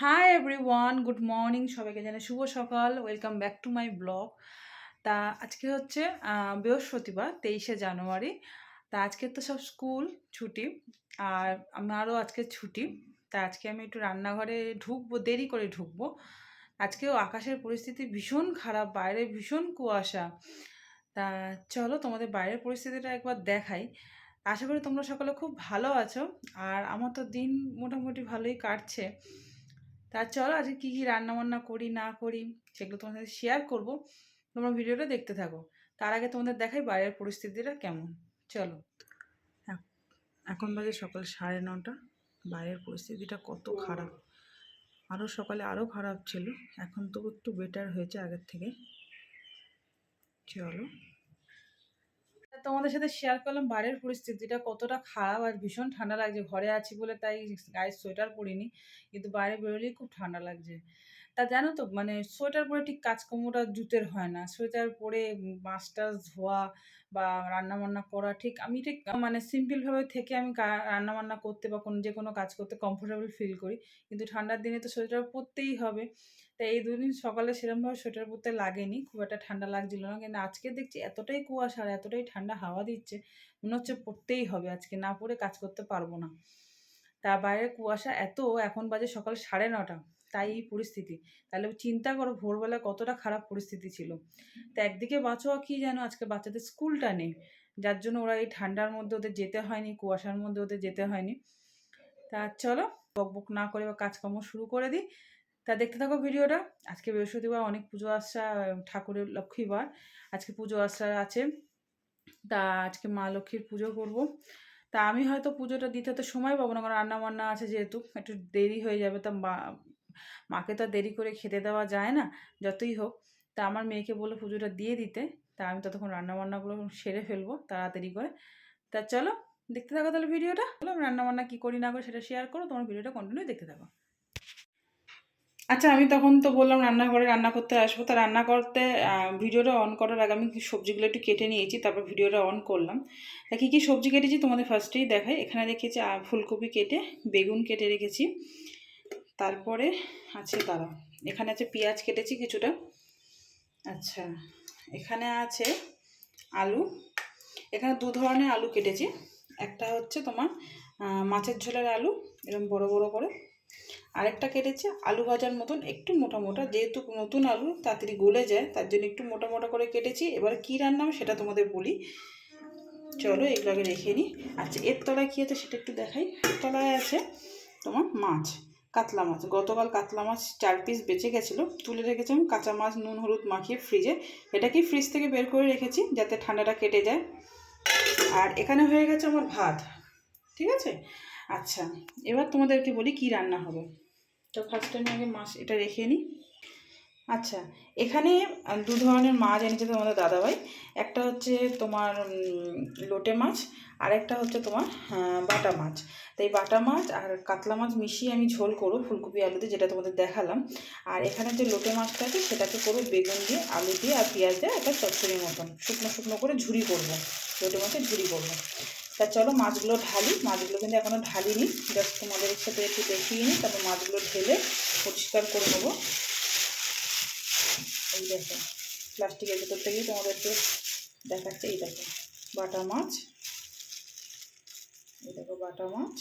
Hi everyone good morning সবাইকে জানাই শুভ সকাল। Welcome back to my blog তা আজকে হচ্ছে বৃহস্পতিবার, তেইশে জানুয়ারি। তা আজকে তো সব স্কুল ছুটি, আর আমারও আজকে ছুটি। তা আজকে আমি একটু রান্নাঘরে ঢুকবো, দেরি করে ঢুকবো। আজকেও আকাশের পরিস্থিতি ভীষণ খারাপ, বাইরে ভীষণ কুয়াশা। তা চলো তোমাদের বাইরের পরিস্থিতিটা একবার দেখাই। আশা করি তোমরা সকলে খুব ভালো আছো, আর আমার তো দিন মোটামুটি ভালোই কাটছে। তা চলো আজকে কী কী রান্নাবান্না করি না করি সেগুলো তোমাদের সাথে শেয়ার করব। তোমরা ভিডিওটা দেখতে থাকো। তার আগে তোমাদের দেখাই বাইরের পরিস্থিতিটা কেমন। চলো। এখন বাজে সকাল সাড়ে নটা। বাইরের পরিস্থিতিটা কত খারাপ। আরও সকালে আরও খারাপ ছিল। এখন তো একটু বেটার হয়েছে আগের থেকে। চলো। তোমাদের সাথে শেয়ার করলাম বাইরের পরিস্থিতিটা কতটা খারাপ আর ভীষণ ঠান্ডা লাগছে। ঘরে আছি বলে তাই গায়ে সোয়েটার পরিনি, কিন্তু বাইরে বেরোলেই খুব ঠান্ডা লাগছে। তা জানো তো মানে সোয়েটার পরে ঠিক কাজকর্মটা জুতের হয় না। সোয়েটার পরে মাছ টাছ ধোয়া বা রান্না বান্না করা ঠিক আমি ঠিক মানে সিম্পলভাবে থেকে আমি কা- রান্না বান্না করতে বা কোনো যে কোনো কাজ করতে কমফোর্টেবল ফিল করি। কিন্তু ঠান্ডার দিনে তো সোয়েটার পরতেই হবে। তাই এই দুদিন সকালে সেরকমভাবে সোয়েটার পরতে লাগেনি। খুব একটা ঠান্ডা লাগছিল না। কিন্তু আজকে দেখছি এতটাই কুয়াশা আর এতটাই ঠান্ডা হাওয়া দিচ্ছে, মনে হচ্ছে পরতেই হবে আজকে। না পরে কাজ করতে পারব না। তা বাইরে কুয়াশা এত, এখন বাজে সকাল সাড়ে নটা। তাই এই পরিস্থিতি। তাহলে চিন্তা করো, ভোরবেলা কতটা খারাপ পরিস্থিতি ছিল। তা একদিকে বাঁচোয়া কি জানো আজকে বাচ্চাদের স্কুলটা নেই। যার জন্য ওরা এই ঠান্ডার মধ্যে ওদের যেতে হয়নি, কুয়াশার মধ্যে ওদের যেতে হয়নি। তা চলো বক বক না করে বা কাজকর্ম শুরু করে দিই। তা দেখতে থাকো ভিডিওটা। আজকে বৃহস্পতিবার, অনেক পুজো আসা ঠাকুরের লক্ষ্মীবার। আজকে পুজো আসা আছে। তা আজকে মা লক্ষ্মীর পুজো করব। তা আমি হয়তো পুজোটা দিতে তো সময় পাবো না, কারণ রান্না বান্না আছে যেহেতু, একটু দেরি হয়ে যাবে। তা মাকে তো দেরি করে খেতে দেওয়া যায় না, যতই হোক। তা আমার মেয়েকে বলে পুজোটা দিয়ে দিতে। তা আমি ততক্ষণ রান্না বান্নাগুলো সেরে ফেলব তাড়াতাড়ি করে। তা চলো, দেখতে থাকো তাহলে ভিডিওটা। বলো আমি রান্না বান্না কী করি না করি সেটা শেয়ার করো, তোমার ভিডিওটা কন্টিনিউ দেখতে থাকো। আচ্ছা আমি তখন তো বললাম রান্নাঘরে রান্না করতে আসব। তা রান্না করতে ভিডিওটা অন করার আগে আমি সবজিগুলো একটু কেটে নিয়েছি, তারপর ভিডিওটা অন করলাম। তা কী কী সবজি কেটেছি তোমাদের ফার্স্টেই দেখাই। এখানে রেখেছি ফুলকপি কেটে, বেগুন কেটে রেখেছি। তারপরে আছে তারা এখানে আছে পেঁয়াজ কেটেছি কিছুটা। আচ্ছা এখানে আছে আলু। এখানে দু ধরনের আলু কেটেছি। একটা হচ্ছে তোমার মাছের ঝোলের আলু এরকম বড় বড় করে। আরেকটা কেটেছি, আলু ভাজার মতন একটু মোটা মোটা। যেহেতু নতুন আলু, তাড়াতাড়ি গলে যায়, তার জন্য একটু মোটা মোটা করে কেটেছি। এবার কী রান্না সেটা তোমাদের বলি। চলো এগুলো আগে রেখে নিই আচ্ছা এর তলায় কী আছে সেটা একটু দেখাই। এর তলায় আছে তোমার মাছ, কাতলা মাছ। গতকাল কাতলা মাছ চার পিস বেঁচে গেছিল। তুলে রেখেছিলাম কাঁচা মাছ, নুন, হলুদ মাখিয়ে ফ্রিজে এটাকেই ফ্রিজ থেকে বের করে রেখেছি যাতে ঠান্ডাটা কেটে যায়। আর এখানে হয়ে গেছে আমার ভাত, ঠিক আছে? আচ্ছা এবার তোমাদেরকে বলি কি রান্না হবে। তো ফার্স্ট আমি আগে মাছ এটা রেখে নিই। আচ্ছা এখানে দু ধরনের মাছ এনেছে তোমাদের দাদাভাই। একটা হচ্ছে তোমার লোটে মাছ আর একটা হচ্ছে তোমার বাটা মাছ। তো এই বাটা মাছ আর কাতলা মাছ মিশিয়ে আমি ঝোল করব ফুলকপি আলু দিয়ে যেটা তোমাদের দেখালাম। আর এখানে যে লোটে মাছটা আছে সেটাকে করব বেগুন দিয়ে, আলু দিয়ে আর পেঁয়াজ দিয়ে একটা চচ্চড়ির মতন। শুকনো শুকনো করে ঝুরি করব। লোটে মাছের ঝুরি করব। তা চলো মাছগুলো ঢালি। মাছগুলো কিন্তু এখনও ঢালিনি। জাস্ট তোমাদের সাথে একটু দেখিয়ে নিই। তারপর মাছগুলো ঢেলে পরিষ্কার করে নেব। এই দেখো, প্লাস্টিকের ভেতর থেকেই তোমাদেরকে দেখাচ্ছে। এই দেখো, বাটা মাছ। এই দেখো, বাটা মাছ।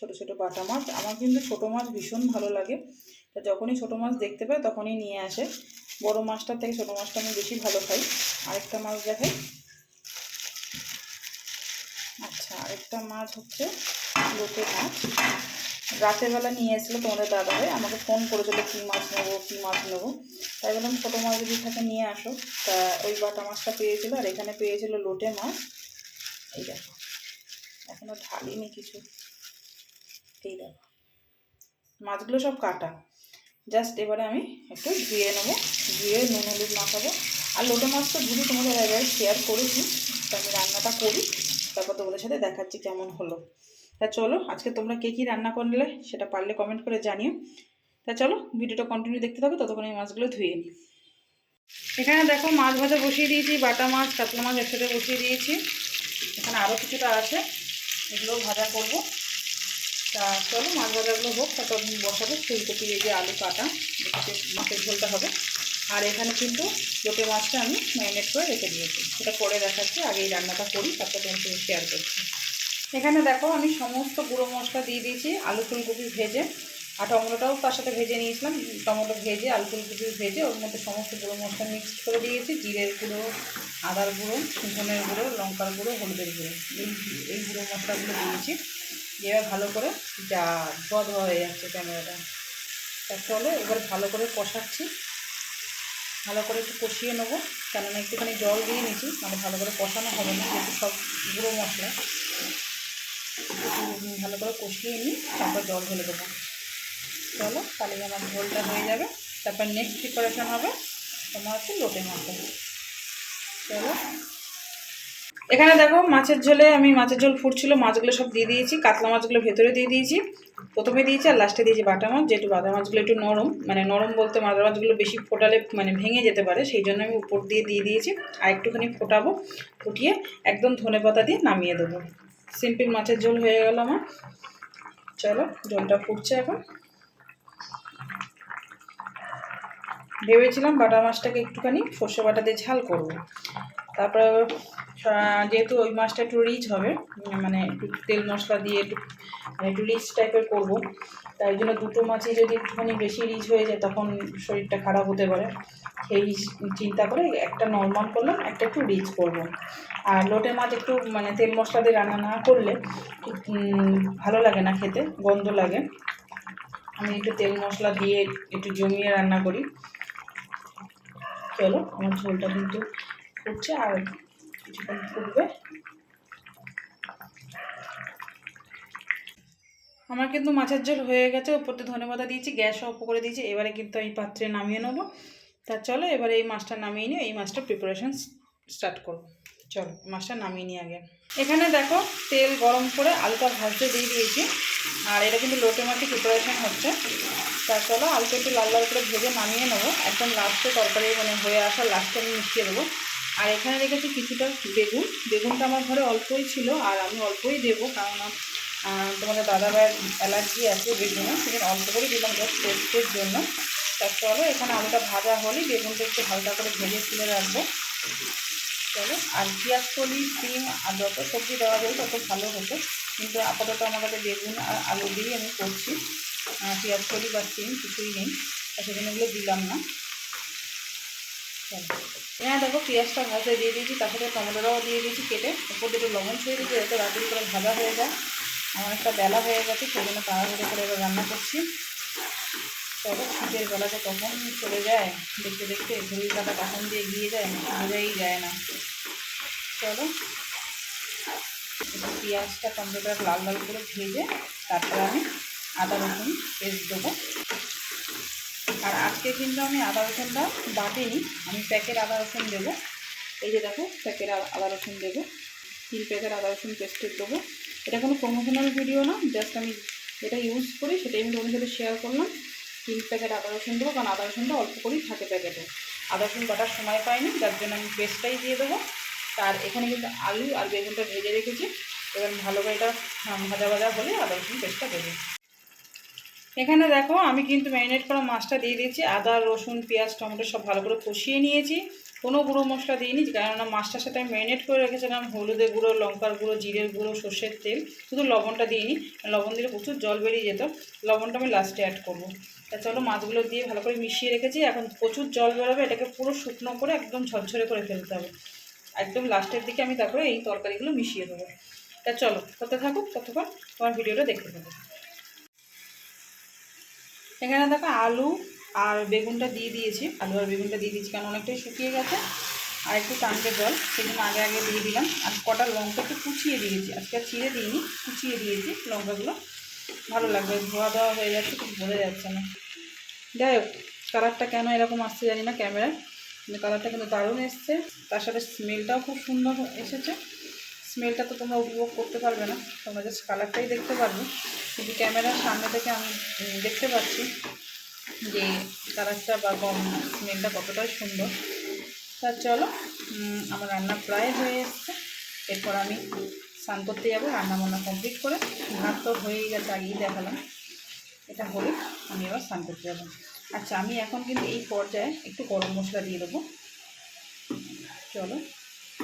ছোট ছোট বাটা মাছ। আমার কিন্তু ছোট মাছ ভীষণ ভালো লাগে। তা যখনই ছোট মাছ দেখতে পাই, তখনই নিয়ে আসে। বড় মাছটার থেকে ছোট মাছটা আমি বেশি ভালো খাই। আরেকটা মাছ দেখাই। আরেকটা মাছ হচ্ছে লোটে মাছ। রাতের বেলা নিয়ে এসেছিল তোমাদের দাদা ভাই আমাকে ফোন করেছিল কী মাছ নেব, কী মাছ নেব। তাই বললাম, ছোটো মাছ যদি থাকে নিয়ে আসো। তা ওই বাটা মাছটা পেয়েছিল আর এখানে পেয়েছিল লোটে মাছ। এই দেখো এখনও ঢালিনি কিছু। এই দেখো, মাছগুলো সব কাটা। জাস্ট এবারে আমি একটু ধুয়ে নেব, ধুয়ে নুন, হলুদ মাখাবো। আর লোটে মাছ তো ধুয়ে তোমাদের একবার শেয়ার করেছি, তা আমি রান্নাটা করি। তারপর তোমাদের সাথে দেখাচ্ছি কেমন হলো। তা চলো, আজকে তোমরা কে কী রান্না করলে সেটা পারলে কমেন্ট করে জানিও। তা চলো, ভিডিওটা কন্টিনিউ দেখতে থাকো, ততক্ষণ এই মাছগুলো ধুয়ে নিই এখানে দেখো মাছ ভাজা বসিয়ে দিয়েছি, বাটা মাছ, কাতলা মাছ একসাথে বসিয়ে দিয়েছি। এখানে আরও কিছুটা আছে, এগুলোও ভাজা করব। তা চলো, মাছ ভাজাগুলো হোক, তারপর বসাবো, ফুলকপি, এই যে আলু কাটা মাছের ঝোলটা হবে। আর এখানে কিন্তু লোটে মাছটা আমি ম্যারিনেট করে রেখে দিয়েছি। সেটা পরে দেখাচ্ছি আগে এই রান্নাটা করি, তারপর তোমার সঙ্গে শেয়ার করছি। এখানে দেখো, আমি সমস্ত গুঁড়ো মশলা দিয়ে দিয়েছি, আলু ফুলকপি ভেজে। আর টমেটোটাও তার সাথে ভেজে নিয়েছিলাম, টমেটো ভেজে, আলু ফুলকপি ভেজে, ওর মধ্যে সমস্ত গুঁড়ো মশলা মিক্সড করে দিয়েছি, জিরের গুঁড়ো, আদার গুঁড়ো ধনের গুঁড়ো, লঙ্কার গুঁড়ো, হলুদের গুঁড়ো, এই এই গুঁড়ো মশলাগুলো দিয়েছি। দিয়ে ভালো করে যা, ধোয়া ধোয়া হয়ে যাচ্ছে ক্যামেরাটা। তা চলো এবার ভালো করে কষাচ্ছি। ভালো করে একটু কষিয়ে নেব। কেননা একটুখানি জল দিয়ে নিয়েছি মানে ভালো করে কষানো হবে না, যেহেতু সব গুঁড়ো মশলা। ভালো করে কষিয়ে নিই তারপর জল ঢেলে দেবো। চলো তাহলে আমার ঝোলটা হয়ে যাবে। তারপর নেক্সট প্রিপারেশন হবে তোমার হচ্ছে লোটে মাছটা চলো। এখানে দেখো, মাছের ঝোলে আমি, মাছের ঝোল ফুটছিল, মাছগুলো সব দিয়ে দিয়েছি, কাতলা মাছগুলো ভেতরে দিয়ে দিয়েছি। প্রথমে দিয়েছি আর লাস্টে দিয়েছি বাটা মাছ, যেহেতু বাটা মাছগুলো একটু নরম মানে নরম বলতে মাছ মাছগুলো বেশি ফোটালে মানে ভেঙে যেতে পারে, সেই জন্য আমি উপর দিয়ে দিয়ে দিয়েছি। আর একটুখানি ফোটাবো, ফুটিয়ে একদম ধনে পাতা দিয়ে নামিয়ে দেবো। সিম্পল মাছের ঝোল হয়ে গেল আমার। চলো জলটা ফুটছে এখন। ভেবেছিলাম বাটা মাছটাকে একটুখানি সর্ষে বাটা দিয়ে ঝাল করব। তারপরে যেহেতু ওই মাছটা একটু রিচ হবে মানে একটু তেল মশলা দিয়ে একটু মানে একটু রিচ টাইপের করব, তাই জন্য দুটো মাছই যদি একটুখানি বেশি রিচ হয়ে যায়, তখন শরীরটা খারাপ হতে পারে। সেই চিন্তা করে একটা নর্মাল করলাম, একটা একটু রিচ করব। আর লোটে মাছ একটু মানে তেল মশলা দিয়ে রান্না না করলে ভালো লাগে না খেতে, গন্ধ লাগে। আমি একটু তেল মশলা দিয়ে একটু জমিয়ে রান্না করি। চলো, আমার ঝোলটা কিন্তু ফুটছে আর কিছুক্ষণ ফুটবে আমার কিন্তু মাছের ঝোল হয়ে গেছে উপরতে ধনে দিয়েছি, গ্যাস অফ করে দিয়েছি, এবারে কিন্তু আমি পাত্রে নামিয়ে নেব। তা চলো, এবারে এই মাছটা নামিয়ে নিয়ে, এই মাছটা প্রিপারেশন স্টার্ট করব। চলো মাছটা নামিয়ে নিই আগে। এখানে দেখো, তেল গরম করে আলুটা ভাজতে দিয়ে দিয়েছি, আর এটা কিন্তু লোটে মাছের প্রিপারেশন হচ্ছে। তা চলো, আলুটা একটু লাল লাল করে ভেজে নামিয়ে নেব। একদম লাস্টে তরকারি মানে হয়ে আসা লাস্টে আমি মিশিয়ে দেবো। আর এখানে রেখেছি কিছুটা বেগুন। বেগুনটা আমার ঘরে অল্পই ছিল আর আমি অল্পই দেবো কারণ তোমাদের দাদা ভাইয়ের অ্যালার্জি আছে বেগুনে সেখানে অল্প করে দিলাম জাস্ট টেস্টের জন্য। তা চলো, এখানে আলুটা ভাজা হলেই বেগুনটা একটু হালকা করে ভেজে তুলে রাখব। চলো, আর পেঁয়াজ, কলি সিম আর যত সবজি দেওয়া যায় তত ভালো হতো। কিন্তু আপাতত আমার কাছে বেগুন আর আলু দিয়েই আমি করছি। পেঁয়াজ, কলি বা সিম কিছুই নেই। তা সেজন্য এগুলো দিলাম না। হ্যাঁ দেখো পেঁয়াজটা ভাজা দিয়ে দিয়েছি, তার সাথে টমেটোটাও দিয়ে দিয়েছি কেটে। উপর দিয়ে একটু লবণ ছুঁয়ে দিয়েছি যাতে রাত্রি করে ভাজা হয়ে যায়। আমার একটা বেলা হয়ে গেছে, সেই জন্য তাড়াহুড়ো করে এবার রান্না করছি। চলো শীতের বেলাটা কখন চলে যায়, দেখতে দেখতে ঘড়ির কাটা কখন দিয়ে গিয়ে যায় বোঝাই যায় না। চলো পেঁয়াজটা টমেটোটা লাল লাল করে ভেজে তারপরে আমি আদা রসুন পেস্ট দেবো। আর আজকে কিন্তু আমি আদা রসুনটা বাটিনি, আমি প্যাকেট আদা রসুন দেবো। এই যে দেখো, প্যাকেট আদা রসুন দেবো। তিন প্যাকেট আদা রসুন পেস্টের দেবো। এটা কোনো প্রমোশনাল ভিডিও না জাস্ট আমি যেটা ইউজ করি সেটাই আমি তোমাদের সাথে শেয়ার করলাম। তিন প্যাকেট আদা রসুন দেবো, কারণ আদা রসুনটা অল্প করেই থাকে প্যাকেটে। আদা রসুন বাটার সময় পাইনি, যার জন্য আমি পেস্টটাই দিয়ে দেবো। আর এখানে কিন্তু আলু আর বেগুনটা ভেজে রেখেছি। এবার ভালো করে এটা ভাজা ভাজা হলে আদা রসুন পেস্টটা দেবো। এখানে দেখো, আমি কিন্তু ম্যারিনেট করা মাছটা দিয়ে দিয়েছি। আদা, রসুন, পেঁয়াজ, টমেটো সব ভালো করে কষিয়ে নিয়েছি। কোনো গুঁড়ো মশলা দিইনি, কেননা মাছটার সাথে আমি ম্যারিনেট করে রেখেছিলাম হলুদের গুঁড়ো, লঙ্কার গুঁড়ো, জিরের গুঁড়ো, সর্ষের তেল। শুধু লবণটা দিইনি লবণ দিলে প্রচুর জল বেরিয়ে যেত। লবণটা আমি লাস্টে অ্যাড করব। তা চলো মাছগুলো দিয়ে ভালো করে মিশিয়ে রেখেছি। এখন প্রচুর জল বেরোবে, এটাকে পুরো শুকনো করে একদম ঝরঝরে করে ফেলতে হবে। একদম লাস্টের দিকে আমি তারপরে এই তরকারিগুলো মিশিয়ে দেবো। তা চলো তত থাকুক, ততক্ষণ তোমার ভিডিওটা দেখতে থাকো এখানে দেখো আলু আর বেগুনটা দিয়ে দিয়েছি। আলু আর বেগুনটা দিয়ে দিয়েছি কারণ অনেকটাই শুকিয়ে গেছে। আর একটু টানকে জল, সেজন্য আগে আগে দিয়ে দিলাম। আর কটা লঙ্কা একটু কুচিয়ে দিয়েছি। আজকে চিড়ে দিইনি, কুচিয়ে দিয়েছি লঙ্কাগুলো। ভালো লাগবে, ধোয়া ধোয়া হয়ে যাচ্ছে ঠিক বোঝা যাচ্ছে না। যাই হোক, কালারটা কেন এরকম আসছে জানি না ক্যামেরায়। কালারটা কিন্তু দারুণ এসছে। তার সাথে স্মেলটাও খুব সুন্দর এসেছে। স্মেলটা তো তোমরা উপভোগ করতে পারবে না। তোমরা জাস্ট কালারটাই দেখতে পারবে। কিন্তু ক্যামেরার সামনে থেকে আমি দেখতে পাচ্ছি যে কালারটা বা গম স্মেলটা কতটাই সুন্দর। তা চলো আমার রান্না প্রায় হয়ে এসছে। এরপর আমি স্নান করতে যাব রান্না বান্না কমপ্লিট করে। ভাত তো হয়েই গেছে, আগেই দেখালাম। এটা হলে, আমি এবার স্নান করতে যাব। আচ্ছা আমি এখন কিন্তু এই পর্যায়ে একটু গরম মশলা দিয়ে দেবো। চলো।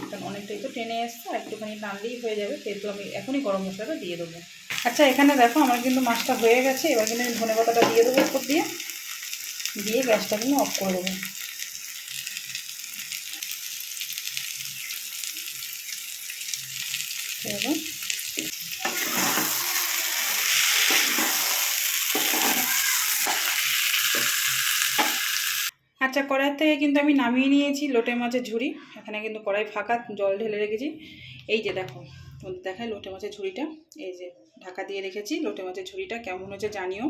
কারণ অনেকটাই একটু টেনে এসছে, আর একটুখানি টানলেই হয়ে যাবে সেহেতু আমি এখনই গরম মশলাটা দিয়ে দেবো। আচ্ছা এখানে দেখো আমার কিন্তু মাছটা হয়ে গেছে, এবার কিন্তু আমি ধনে পাতাটা দিয়ে দেবো উপর দিয়ে। দিয়ে গ্যাসটা কিন্তু অফ করে দেবো। চলো আচ্ছা কড়াই থেকে কিন্তু আমি নামিয়ে নিয়েছি লোটে মাছের ঝুড়ি। এখানে কিন্তু কড়াই ফাঁকা, জল ঢেলে রেখেছি। এই যে দেখো, তোমাদের দেখায় লোটে মাছের ঝুড়িটা। এই যে ঢাকা দিয়ে রেখেছি লোটে মাছের ঝুড়িটা, কেমন হচ্ছে জানিও।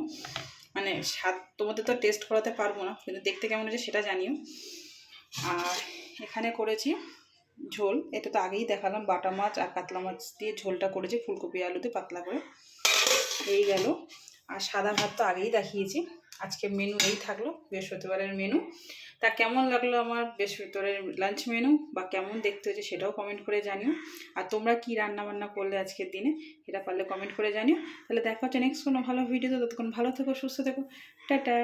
মানে স্বাদ তোমাদের তো টেস্ট করাতে পারব না, কিন্তু দেখতে কেমন হচ্ছে সেটা জানিও। আর এখানে করেছি ঝোল, এটা তো আগেই দেখালাম, বাটা মাছ আর কাতলা মাছ দিয়ে ঝোলটা করেছি, ফুলকপি আলুতে পাতলা করে। এই গেল। আর সাদা ভাত তো আগেই দেখিয়েছি। আজকে মেনু এই থাকল, বৃহস্পতিবারের মেনু তা কেমন লাগল আমার বৃহস্পতিবারের লাঞ্চ মেনু বা কেমন দেখতে হয়েছে সেটাও কমেন্ট করে জানিও। আর তোমরা কী রান্না বান্না করলে আজকের দিনে এটা পারলে কমেন্ট করে জানিও। তাহলে দেখা হচ্ছে নেক্সট কোনো ভালো ভিডিও তো, ততক্ষণ ভালো থেকো, সুস্থ থেকো। টাটা!